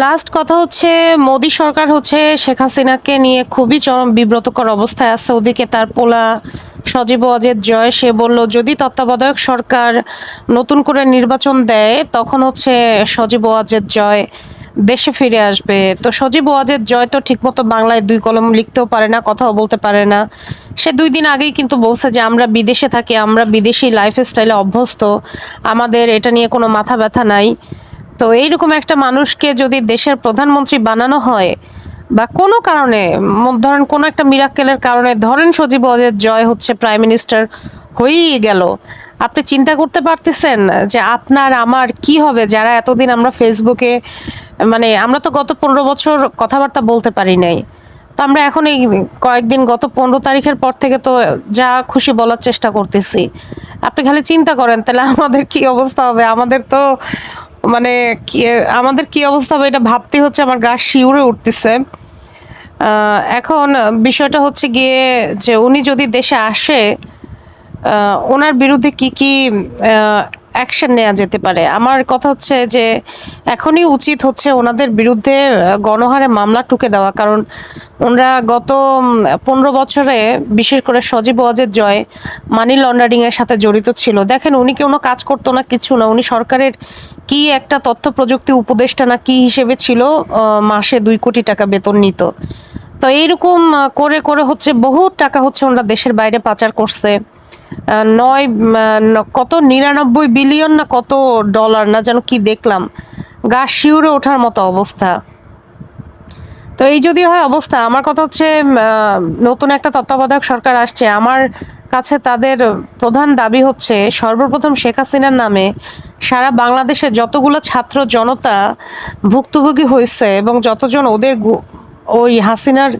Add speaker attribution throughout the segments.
Speaker 1: Last কথা হচ্ছে, মোদি সরকার হচ্ছে শেখ হাসিনাকে নিয়ে খুবই চরম বিব্রতকর অবস্থায় আছে। ওদিকে তার পোলা সজীব অজের জয়, সে বলল, যদি তত্ত্বাবধায়ক সরকার নতুন করে নির্বাচন দেয়, তখন হচ্ছে সজীব ওয়াজের জয় দেশে ফিরে আসবে। তো সজীব ওয়াজের জয় তো ঠিকমতো বাংলায় দুই কলম লিখতেও পারে না, কথাও বলতে পারে না। সে দুই দিন আগেই কিন্তু বলছে যে, আমরা বিদেশে থাকি, আমরা বিদেশি লাইফ স্টাইলে অভ্যস্ত। আমাদের এটা নিয়ে কোনো মাথা ব্যথা নাই। তো এইরকম একটা মানুষকে যদি দেশের প্রধানমন্ত্রী বানানো হয়, বা কোনো কারণে ধরেন কোনো একটা মিরাক্কেলের কারণে, ধরেন সজীব ওয়াজেদ জয় হচ্ছে প্রাইম মিনিস্টার হয়েই গেল, আপনি চিন্তা করতে পারতেছেন যে আপনার, আমার কি হবে? যারা এতদিন আমরা ফেসবুকে মানে আমরা তো গত পনেরো বছর কথাবার্তা বলতে পারি নাই। তো আমরা এখন এই কয়েকদিন গত পনেরো তারিখের পর থেকে তো যা খুশি বলার চেষ্টা করতেছি। আপনি খালি চিন্তা করেন, তাহলে আমাদের কি অবস্থা হবে? আমাদের তো মানে আমাদের কি অবস্থা হবে এটা ভাবতে হচ্ছে, আমার গা শিউরে উঠতেছে। এখন বিষয়টা হচ্ছে গিয়ে যে উনি যদি দেশে আসে ওনার বিরুদ্ধে কি কি অ্যাকশন নেওয়া যেতে পারে। আমার কথা হচ্ছে যে, এখনই উচিত হচ্ছে ওনাদের বিরুদ্ধে গণহারে মামলা টুকে দেওয়া। কারণ ওনারা গত পনেরো বছরে, বিশেষ করে সজীব ওয়াজের জয় মানি লন্ডারিংয়ের সাথে জড়িত ছিল। দেখেন, উনি কোনো কাজ করতো না, কিছু না। উনি সরকারের কি একটা তথ্য প্রযুক্তি উপদেষ্টা না কি হিসেবে ছিল মাসে দুই কোটি টাকা বেতন নিত। তো এইরকম করে করে হচ্ছে বহু টাকা হচ্ছে ওনারা দেশের বাইরে পাচার করছে। নয় কত নিরানব্বই বিলিয়ন না কত ডলার, না যেন কি দেখলাম। গা শিউরে ওঠার মতো অবস্থা। তো এই যদি হয় অবস্থা, আমার কথা হচ্ছে নতুন একটা তত্ত্বাবধায়ক সরকার আসছে। আমার কাছে তাদের প্রধান দাবি হচ্ছে, সর্বপ্রথম শেখ হাসিনার নামে সারা বাংলাদেশে যতগুলো ছাত্র জনতা ভুক্তভোগী হয়েছে এবং যতজন ওদের ওই হাসিনার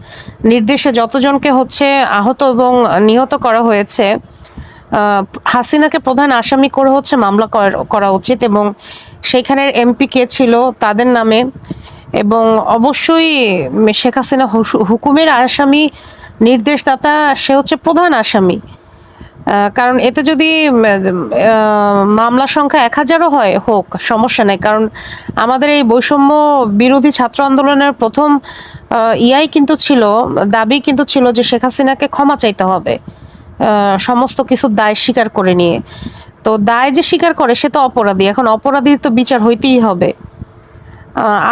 Speaker 1: নির্দেশে যতজনকে হচ্ছে আহত এবং নিহত করা হয়েছে হাসিনাকে প্রধান আসামি করে হচ্ছে মামলা কর- উচিত এবং সেইখানের এমপি কে ছিল তাদের নামে এবং অবশ্যই শেখ হাসিনা হুকুমের আসামি নির্দেশদাতা সে হচ্ছে প্রধান আসামি। কারণ এতে যদি মামলার সংখ্যা এক হাজারও হয়, হোক, সমস্যা নেই। কারণ আমাদের এই বৈষম্য বিরোধী ছাত্র আন্দোলনের প্রথম ইয়াই কিন্তু ছিল, দাবি কিন্তু ছিল যে শেখ হাসিনাকে ক্ষমা চাইতে হবে। সমস্ত কিছু দায় স্বীকার করে নিয়ে। তো দায় যে স্বীকার করে সে তো অপরাধী। এখন অপরাধীর তো বিচার হইতেই হবে।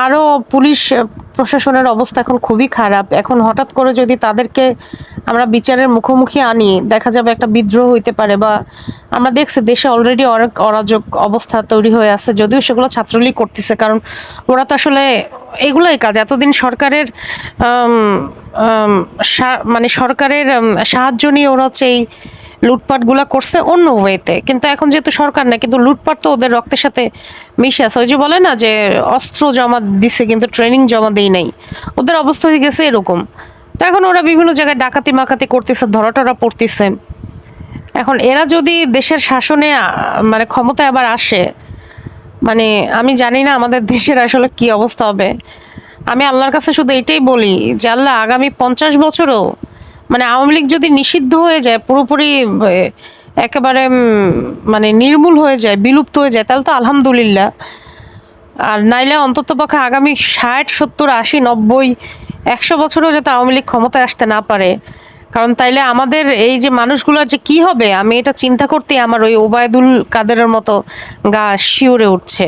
Speaker 1: আরও পুলিশ প্রশাসনের অবস্থা এখন খুবই খারাপ। এখন হঠাৎ করে যদি তাদেরকে আমরা বিচারের মুখোমুখি আনি, দেখা যাবে একটা বিদ্রোহ হইতে পারে বা আমরা দেখছি দেশে অলরেডি অনেক অরাজক অবস্থা তৈরি হয়ে আছে, যদিও সেগুলো ছাত্রলীগ করতেছে। কারণ ওরা তো আসলে এগুলোই কাজ। এতদিন সরকারের মানে সরকারের সাহায্য নিয়ে ওরা হচ্ছে এই লুটপাটগুলা করছে অন্য ওয়েতে। কিন্তু এখন যেহেতু সরকার না, কিন্তু লুটপাট তো ওদের রক্তের সাথে মিশে আছে। ওই যে বলে না যে অস্ত্র জমা দিছে, কিন্তু ট্রেনিং জমা দেই নাই। ওদের অবস্থা হয়ে গেছে এরকম। তো এখন ওরা বিভিন্ন জায়গায় ডাকাতি মাকাতি করতেছে, ধরাটরা পড়তেছে। এখন এরা যদি দেশের শাসনে মানে ক্ষমতায় আবার আসে মানে আমি জানি না আমাদের দেশের আসলে কি অবস্থা হবে। আমি আল্লাহর কাছে শুধু এটাই বলি যে আল্লাহ আগামী পঞ্চাশ বছরও মানে আওয়ামী লীগ যদি নিষিদ্ধ হয়ে যায়, পুরোপুরি একেবারে মানে নির্মূল হয়ে যায়, বিলুপ্ত হয়ে যায়, তাহলে তো আলহামদুলিল্লাহ। আর নাইলে অন্তত পক্ষে আগামী ষাট, সত্তর, আশি, নব্বই, একশো বছরও যাতে আওয়ামী লীগ ক্ষমতায় আসতে না পারে। কারণ তাইলে আমাদের এই যে মানুষগুলোর যে কি হবে, আমি এটা চিন্তা করতে আমার ওই ওবায়দুল কাদেরের মতো গা শিউরে উঠছে।